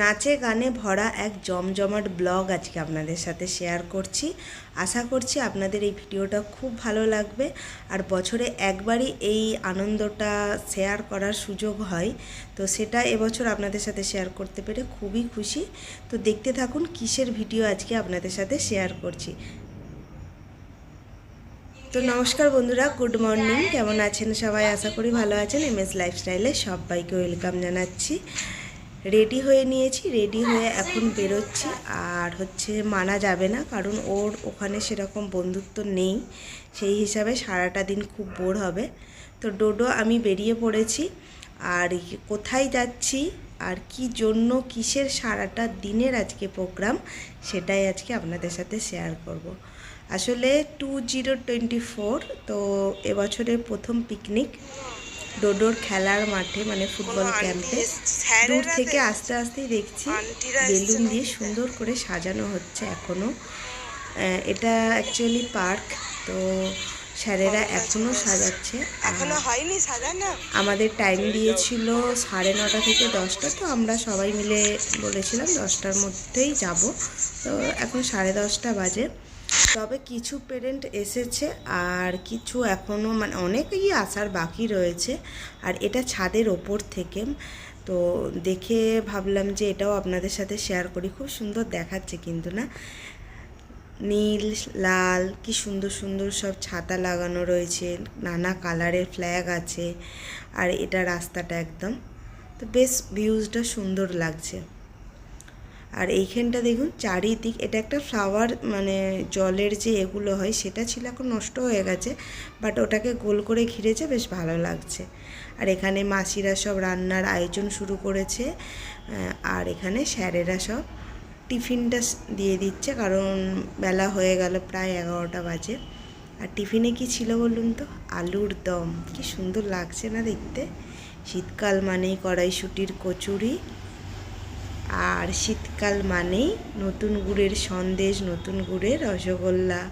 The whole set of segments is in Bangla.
নাচে গানে ভরা এক জমজমাট ব্লগ আজকে আপনাদের সাথে শেয়ার করছি। আশা করছি আপনাদের এই ভিডিওটা খুব ভালো লাগবে। আর বছরে একবারই এই আনন্দটা শেয়ার করার সুযোগ হয়। তো সেটা এবছর আপনাদের সাথে শেয়ার করতে পেরে খুবই খুশি। তো দেখতে থাকুন কিসের ভিডিও আজকে আপনাদের সাথে শেয়ার করছি। তো নমস্কার বন্ধুরা, গুড মর্নিং। কেমন আছেন সবাই? আশা করি ভালো আছেন। এম এস লাইফস্টাইলে সবাইকে ওয়েলকাম জানাচ্ছি। রেডি হয়ে নিয়েছি রেডি হয়ে এখন বেরোচ্ছি। আর হচ্ছে মানা যাবে না, কারণ ওর ওখানে সেরকম বন্ধুত্ব নেই। সেই হিসাবে সারাটা দিন খুব বোর হবে। তো ডোডো, আমি বেরিয়ে পড়েছি। আর কোথায় যাচ্ছি? আর কি জন্য কিসের সারাটা দিনের আজকে প্রোগ্রাম সেটাই আজকে আপনাদের সাথে শেয়ার করব। আসলে টু জিরো টোয়েন্টি ফোর তো এবছরের প্রথম পিকনিক ডোডোর খেলার মাঠে মানে ফুটবল ক্যাম্পে দূর থেকে আস্তে আস্তেই দেখছি বেলুন দিয়ে সুন্দর করে সাজানো হচ্ছে এখনও এটা অ্যাকচুয়ালি পার্ক তো স্যারেরা এখনও সাজাচ্ছে। এখনও হয়নি সাজানো? আমাদের টাইম দিয়েছিল সাড়ে নটা থেকে দশটা তো আমরা সবাই মিলে বলেছিলাম দশটার মধ্যেই যাব। তো এখন সাড়ে দশটা বাজে। তবে কিছু পেরেন্ট এসেছে আর কিছু এখনও মানে অনেকেই আসার বাকি রয়েছে আর এটা ছাদের ওপর থেকে। তো দেখে ভাবলাম যে এটাও আপনাদের সাথে শেয়ার করি। খুব সুন্দর দেখাচ্ছে কিন্তু না? নীল, লাল, কি সুন্দর সুন্দর সব ছাতা লাগানো রয়েছে, নানা কালারের ফ্ল্যাগ আছে আর এটা রাস্তাটা একদম। তো বেশ ভিউজটা সুন্দর লাগছে। আর এইখানটা দেখুন, চারিদিক, এটা একটা ফ্লাওয়ার মানে জলের যে এগুলো হয়, সেটা ছিল এখন নষ্ট হয়ে গেছে বাট ওটাকে গোল করে ঘিরেছে, বেশ ভালো লাগছে। আর এখানে মাসিরা সব রান্নার আয়োজন শুরু করেছে আর এখানে স্যারেরা সব টিফিনটা দিয়ে দিচ্ছে, কারণ বেলা হয়ে গেল প্রায় এগারোটা বাজে। আর টিফিনে কি ছিল বলুন তো? আলুর দম। কি সুন্দর লাগছে না দেখতে? শীতকাল মানেই কড়াইশুটির কচুরি আর শীতকাল মানেই নতুন গুড়ের সন্দেশ, নতুন গুড়ের রসগোল্লা।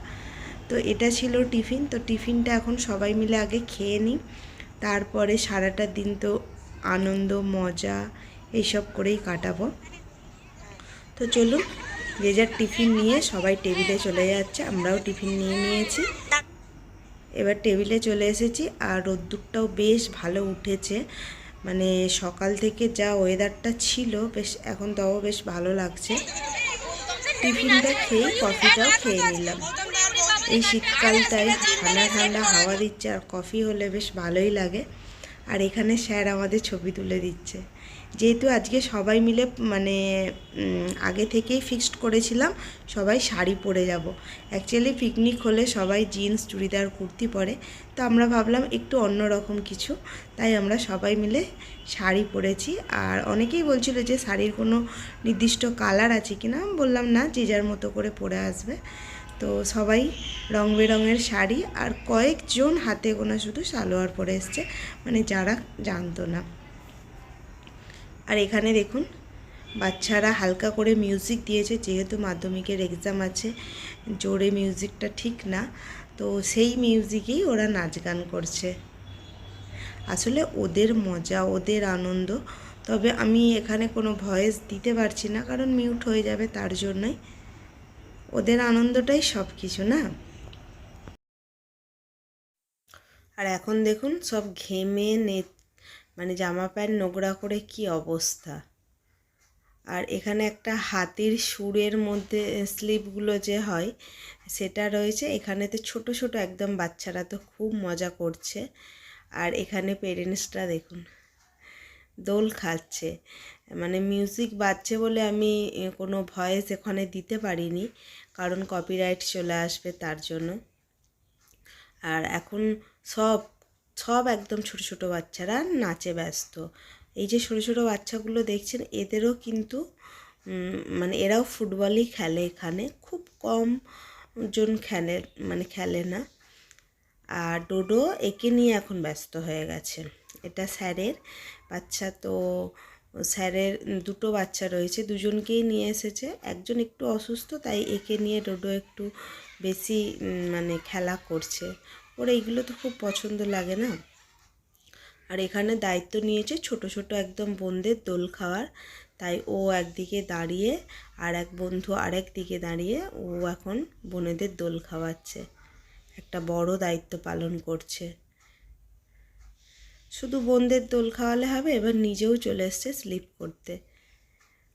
তো এটা ছিল টিফিন। তো টিফিনটা এখন সবাই মিলে আগে খেয়ে নিই। তারপরে সারাটা দিন তো আনন্দ, মজা এইসব করেই কাটাবো। তো চলুন, যে যার টিফিন নিয়ে সবাই টেবিলে চলে যাচ্ছে, আমরাও টিফিন নিয়ে নিয়েছি। এবার টেবিলে চলে এসেছি আর রোদ্দুরটাও বেশ ভালো উঠেছে। মানে সকাল থেকে যা ওয়েদারটা ছিল, বেশ এখন তাও বেশ ভালো লাগছে। টিফিনটা খেয়ে কফিটাও খেয়ে নিলাম। এই শীতকালটায় ঠান্ডা ঠান্ডা হাওয়া দিচ্ছে আর কফি হলে বেশ ভালোই লাগে। আর এখানে স্যার আমাদের ছবি তুলে দিচ্ছে। যেহেতু আজকে সবাই মিলে মানে আগে থেকেই ফিক্সড করেছিলাম, সবাই শাড়ি পরে যাব। অ্যাকচুয়ালি পিকনিক হলে সবাই জিন্স চুড়িদার, কুর্তি পরে। তো আমরা ভাবলাম একটু অন্যরকম কিছু, তাই আমরা সবাই মিলে শাড়ি পরেছি। আর অনেকেই বলছিল যে শাড়ির কোনো নির্দিষ্ট কালার আছে কি না বললাম না, যে যার মতো করে পরে আসবে। তো সবাই রং বেরঙের শাড়ি, আর কয়েকজন হাতে গোনা শুধু সালোয়ার পরে এসছে মানে যারা জানতো না। আর এখানে দেখুন, বাচ্চারা হালকা করে মিউজিক দিয়েছে, যেহেতু মাধ্যমিকের এক্সাম আছে, জোরে মিউজিকটা ঠিক না, তো সেই মিউজিকেই ওরা নাচ গান করছে। আসলে ওদের মজা, ওদের আনন্দ, তবে আমি এখানে কোনো ভয়েস দিতে পারছি না, কারণ মিউট হয়ে যাবে তার জন্যই। ওদের আনন্দটাই সব কিছু না? আর এখন দেখুন, সব ঘেমে নে মানে জামা প্যান্ট, নোংরা করে কি অবস্থা? আর এখানে একটা হাতির সুরের মধ্যে স্লিপগুলো যে হয়, সেটা রয়েছে। এখানে তো ছোট ছোট একদম বাচ্চারা তো খুব মজা করছে। আর এখানে পেরেন্টসরা দেখুন, দোল খাচ্ছে। মানে মিউজিক বাজছে বলে আমি কোনো ভয়েস এখানে দিতে পারিনি, কারণ কপিরাইট চলে আসবে তার জন্য। আর এখন সব সব একদম ছোট ছোট বাচ্চারা নাচে ব্যস্ত। এই যে ছোট ছোট বাচ্চাগুলো দেখছেন, এদেরও কিন্তু মানে এরাও ফুটবলই খেলে এখানে। খুব কম জন খেলে মানে খেলে না। আর ডোডো একে নিয়ে এখন ব্যস্ত হয়ে গেছে। এটা স্যারের বাচ্চা, তো স্যারের দুটো বাচ্চা রয়েছে, দুজনকেই নিয়ে এসেছে। একজন একটু অসুস্থ, তাই একে নিয়ে ডোডো একটু বেশি মানে খেলা করছে। ওর এইগুলো তো খুব পছন্দ লাগে না। আর এখানে দায়িত্ব নিয়েছে ছোট ছোট একদম বোনদের দোল খাওয়ার। তাই ও একদিকে দাঁড়িয়ে আর এক বন্ধু আরেক দিকে দাঁড়িয়ে ও এখন বোনেদের দোল খাওয়াচ্ছে। একটা বড় দায়িত্ব পালন করছে। শুধু বোনদের দোল খাওয়ালে হবে, এবার নিজেও চলে এসছে স্লিপ করতে।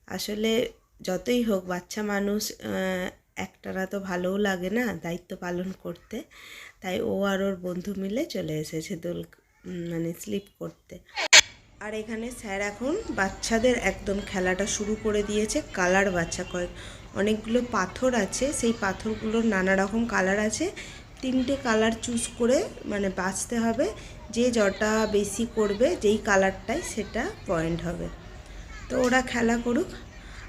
আসলে যতই হোক, বাচ্চা মানুষ একটানা তো ভালোও লাগে না দায়িত্ব পালন করতে। তাই ও আর ওর বন্ধু মিলে চলে এসেছে দোল মানে স্লিপ করতে। আর এখানে স্যার এখন বাচ্চাদের একদম খেলাটা শুরু করে দিয়েছে, কালার বাচ্চা কয়েক, অনেকগুলো পাথর আছে। সেই পাথরগুলোর নানা রকম কালার আছে। তিনটে কালার চুজ করে মানে বাছতে হবে। যে যটা বেশি করবে যেই কালারটাই সেটা পয়েন্ট হবে। তো ওরা খেলা করুক।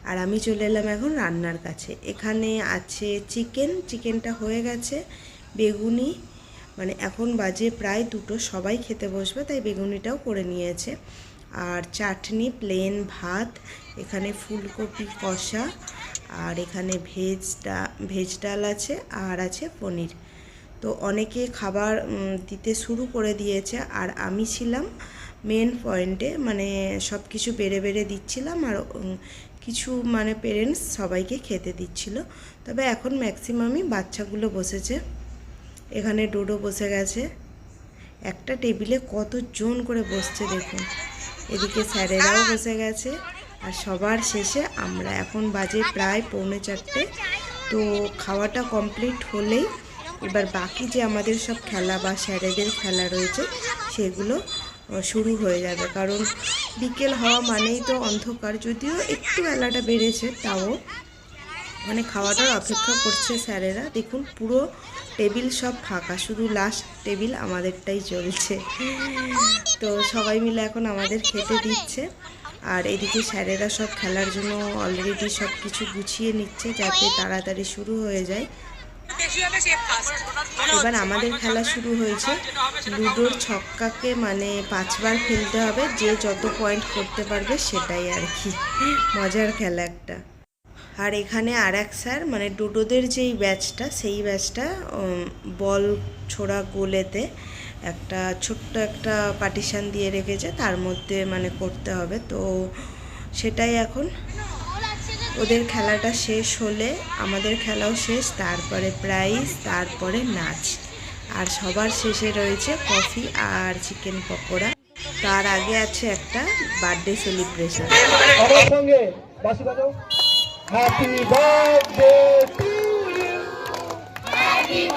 আর আমি চলে এলাম এখন রান্নার কাছে। এখানে আছে চিকেন, চিকেনটা হয়ে গেছে, বেগুনি। মানে এখন বাজে প্রায় দুটো, সবাই খেতে বসবে, তাই বেগুনিটাও করে নিয়েছে। আর চাটনি প্লেন ভাত, এখানে ফুলকপি কষা, আর এখানে ভেজ ডা, ভেজ ডাল আছে, আর আছে পনির। তো অনেকে খাবার দিতে শুরু করে দিয়েছে, আর আমি ছিলাম মেন পয়েন্টে মানে সব কিছু বেড়ে বেড়ে দিচ্ছিলাম, আর কিছু মানে পেরেন্টস সবাইকে খেতে দিচ্ছিল। তবে এখন ম্যাক্সিমামই বাচ্চাগুলো বসেছে। এখানে ডোডো বসে গেছে। একটা টেবিলে কতজন করে বসছে দেখুন। এদিকে স্যারেরাও বসে গেছে। আর সবার শেষে আমরা, এখন বাজে প্রায় পৌনে চারটে। তো খাওয়াটা কমপ্লিট হলেই এবার বাকি যে আমাদের সব খেলা বা স্যারেদের খেলা রয়েছে, সেগুলো শুরু হয়ে যাবে। কারণ বিকেল হওয়া মানেই তো অন্ধকার। যদিও একটু বেলাটা বেড়েছে, তাও। মানে খাওয়াটার অপেক্ষা করছে স্যারেরা। দেখুন, পুরো টেবিল সব ফাঁকা। শুধু লাস্ট টেবিল আমাদেরটাই চলছে। তো সবাই মিলে এখন আমাদের খেতে দিচ্ছে। আর এদিকে স্যারেরা সব খেলার জন্য অলরেডি সব কিছু গুছিয়ে নিচ্ছে যাতে তাড়াতাড়ি শুরু হয়ে যায়। এবার আমাদের খেলা শুরু হয়েছে। লুডোর ছক্কাকে মানে পাঁচবার খেলতে হবে যে যত পয়েন্ট করতে পারবে সেটাই আর কি। মজার খেলা একটা। আর এখানে আর এক স্যার মানে ডুডোদের যেই ব্যাচটা সেই ব্যাচটা বল ছোড়া গোলেতে একটা ছোট্ট একটা পার্টিশান দিয়ে রেখেছে তার মধ্যে মানে করতে হবে। তো সেটাই এখন ওদের খেলাটা শেষ হলে আমাদের খেলাও শেষ তারপরে প্রাইজ তারপরে নাচ। আর সবার শেষে রয়েছে কফি আর চিকেন পকোড়া। তার আগে আছে একটা birthday celebration Happy birthday to you! Happy birthday to you thank you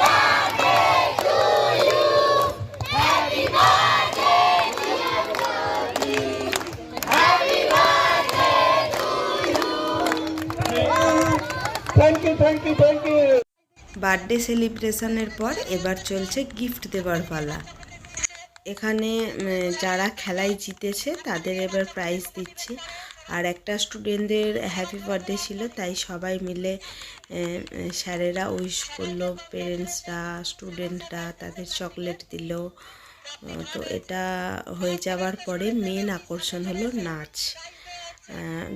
birthday সেলিব্রেশনের পর এবার চলছে গিফট দেবার পালা। এখানে যারা খেলায় জিতেছে, তাদের এবার প্রাইজ দিচ্ছি। আর একটা স্টুডেন্টদের হ্যাপি বার্থডে ছিল, তাই সবাই মিলে স্যারেরা উইশ করল পেরেন্টসরা স্টুডেন্টরা তাদের চকলেট দিল। তো এটা হয়ে যাওয়ার পরে মেন আকর্ষণ হলো নাচ।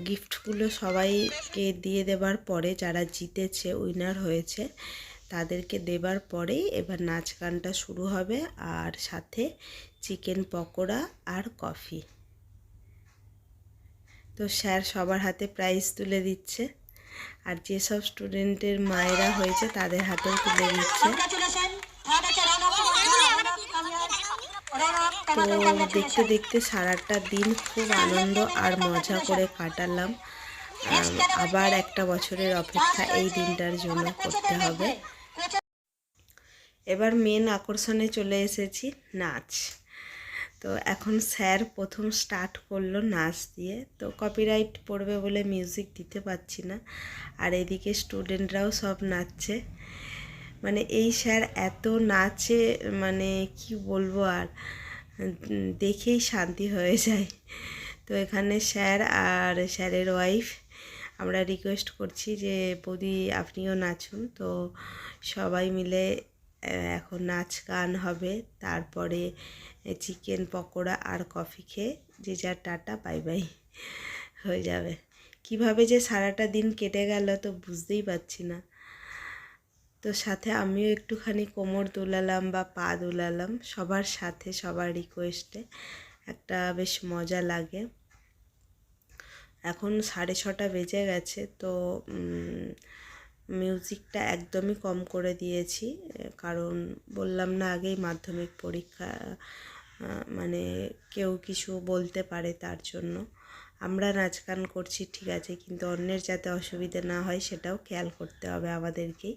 গিফটগুলো সবাইকে দিয়ে দেবার পরে যারা জিতেছে উইনার হয়েছে, তাদেরকে দেবার পরেই এবার নাচ গানটা শুরু হবে আর সাথে চিকেন পকোড়া আর কফি তো স্যার সবার হাতে প্রাইজ তুলে দিচ্ছে। আর যেসব স্টুডেন্টের মায়েরা হয়েছে, তাদের হাতেও তুলে দিচ্ছে। তো দেখতে দেখতে সারাটা দিন খুব আনন্দ আর মজা করে কাটালাম। আবার একটা বছরের অপেক্ষা এই দিনটার জন্য করতে হবে। এবার মেন আকর্ষণে চলে এসেছি নাচ। তো এখন স্যার প্রথম স্টার্ট করল নাচ দিয়ে। তো কপিরাইট পড়বে বলে মিউজিক দিতে পারছি না। আর এদিকে স্টুডেন্টরাও সব নাচছে। মানে এই স্যার এত নাচে মানে কি বলব আর? দেখেই শান্তি হয়ে যায়। তো এখানে স্যার আর স্যারের ওয়াইফ আমরা রিকোয়েস্ট করছি যে, বৌদি, আপনিও নাচুন। তো সবাই মিলে এখন নাচ গান হবে। তারপরে চিকেন পকোড়া আর কফি খেয়ে যে যার টাটা বাই বাই হয়ে যাবে। কীভাবে যে সারাটা দিন কেটে গেল তো বুঝতেই পারছি না। তো সাথে আমিও একটুখানি কোমর দুলালাম বা পা দুলালাম, সবার সাথে, সবার রিকোয়েস্টে একটা বেশ মজা লাগে। এখন সাড়ে ছটা বেজে গেছে, তো মিউজিকটা একদমই কম করে দিয়েছি। কারণ বললাম না আগেই মাধ্যমিক পরীক্ষা মানে কেউ কিছু বলতে পারে তার জন্য। আমরা নাচ গান করছি, ঠিক আছে, কিন্তু অন্যের যাতে অসুবিধে না হয় সেটাও খেয়াল করতে হবে আমাদেরকেই।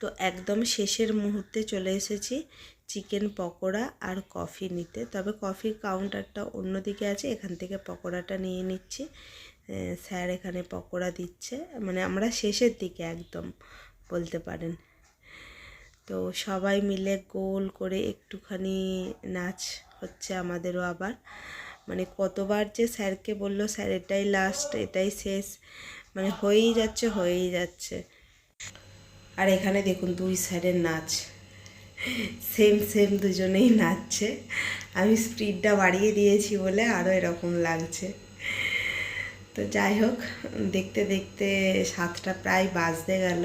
তো একদম শেষের মুহূর্তে চলে এসেছি চিকেন পকোড়া আর কফি নিতে। তবে কফির কাউন্টারটা অন্যদিকে আছে, এখান থেকে পকোড়াটা নিয়ে নিচ্ছি। স্যার এখানে পকোড়া দিচ্ছে মানে আমরা শেষের দিকে একদম বলতে পারেন। তো সবাই মিলে গোল করে একটুখানি নাচ হচ্ছে আমাদেরও আবার। মানে কতবার যে স্যারকে বলল, স্যার, এটাই লাস্ট এটাই শেষ। মানে হয়েই যাচ্ছে হয়েই যাচ্ছে। আর এখানে দেখুন দুই সাইডের নাচ। সেম সেম দুজনেই নাচছে। আমি স্পিডটা বাড়িয়ে দিয়েছি বলে আরও এরকম লাগছে। তো যাই হোক, দেখতে দেখতে সাতটা প্রায় বাজতে গেল।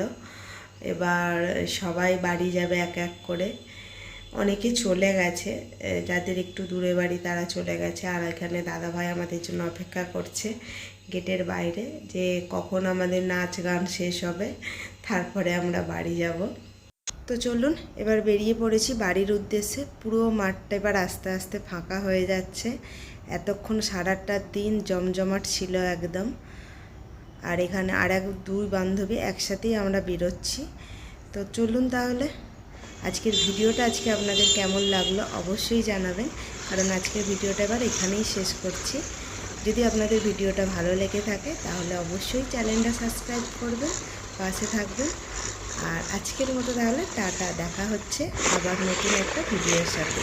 এবার সবাই বাড়ি যাবে এক এক করে। অনেকে চলে গেছে যাদের একটু দূরে বাড়ি তারা চলে গেছে। আর এখানে দাদাভাই আমাদের জন্য অপেক্ষা করছে গেটের বাইরে যে কখন আমাদের নাচ গান শেষ হবে, তারপরে আমরা বাড়ি যাব। তো চলুন, এবার বেরিয়ে পড়েছি বাড়ির উদ্দেশ্যে। পুরো মাঠটা এবার আস্তে আস্তে ফাঁকা হয়ে যাচ্ছে। এতক্ষণ সারাটা দিন জমজমাট ছিল একদম। আর এখানে আর এক দুই বান্ধবী একসাথেই আমরা বেরোচ্ছি। তো চলুন তাহলে। আজকের ভিডিওটা আজকে আপনাদের কেমন লাগল অবশ্যই জানাবেন, কারণ আজকের ভিডিওটা এবার এখানেই শেষ করছি। যদি আপনাদের ভিডিওটা ভালো লেগে থাকে, তাহলে অবশ্যই চ্যানেলটা সাবস্ক্রাইব করবেন, পাশে থাকবেন। আর আজকের মতো তাহলে টাটা, দেখা হচ্ছে আবার নতুন একটা ভিডিওর সাথে।